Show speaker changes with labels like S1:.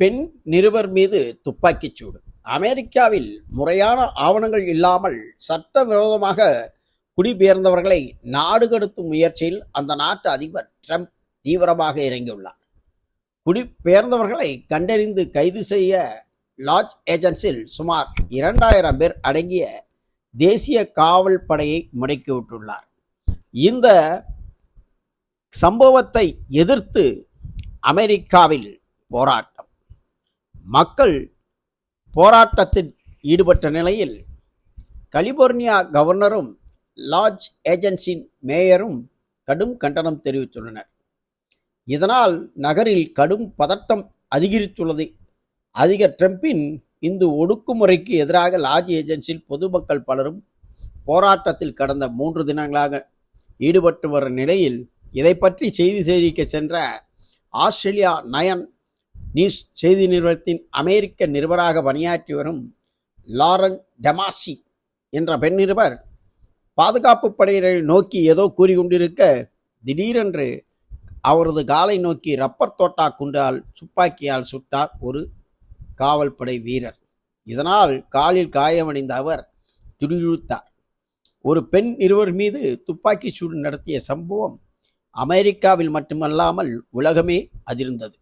S1: பெண் நிருபர் மீது துப்பாக்கிச் சூடு. அமெரிக்காவில் முறையான ஆவணங்கள் இல்லாமல் சட்டவிரோதமாக குடிபெயர்ந்தவர்களை நாடு கடத்தும் முயற்சியில் அந்த நாட்டு அதிபர் ட்ரம்ப் தீவிரமாக இறங்கியுள்ளார். குடிபெயர்ந்தவர்களை கண்டறிந்து கைது செய்ய லாட்ஜ் ஏஜென்சில் சுமார் இரண்டாயிரம் பேர் அடங்கிய தேசிய காவல் படையை முடக்கிவிட்டுள்ளார் இந்த சம்பவத்தை எதிர்த்து அமெரிக்காவில் போராட்டம். மக்கள் போராட்டத்தில் ஈடுபட்ட நிலையில் கலிபோர்னியா கவர்னரும் லாட்ஜ் ஏஜென்சின் மேயரும் கடும் கண்டனம் தெரிவித்துள்ளனர். இதனால் நகரில் கடும் பதட்டம் அதிகரித்துள்ளது. அதிக ட்ரம்பின் இந்த ஒடுக்குமுறைக்கு எதிராக லாட்ஜ் ஏஜென்சியில் பொதுமக்கள் பலரும் போராட்டத்தில் கடந்த மூன்று தினங்களாக ஈடுபட்டு வரும் நிலையில் இதை பற்றி செய்தி சேகரிக்க சென்ற ஆஸ்திரேலியா நயன் நியூஸ் செய்தி நிறுவனத்தின் அமெரிக்க நிருபராக பணியாற்றி வரும் லாரன் டெமாசி என்ற பெண் நிருபர் பாதுகாப்பு படையினரை நோக்கி ஏதோ கூறிக்கொண்டிருக்க திடீரென்று அவரது காலை நோக்கி ரப்பர் தோட்டா குண்டால் துப்பாக்கியால் சுட்டார் ஒரு காவல்படை வீரர். இதனால் காலில் காயமடைந்த அவர் துடியுழுத்தார் ஒரு பெண் இருவர் மீது துப்பாக்கி சூடு நடத்திய சம்பவம் அமெரிக்காவில் மட்டுமல்லாமல் உலகமே அதிர்ந்தது.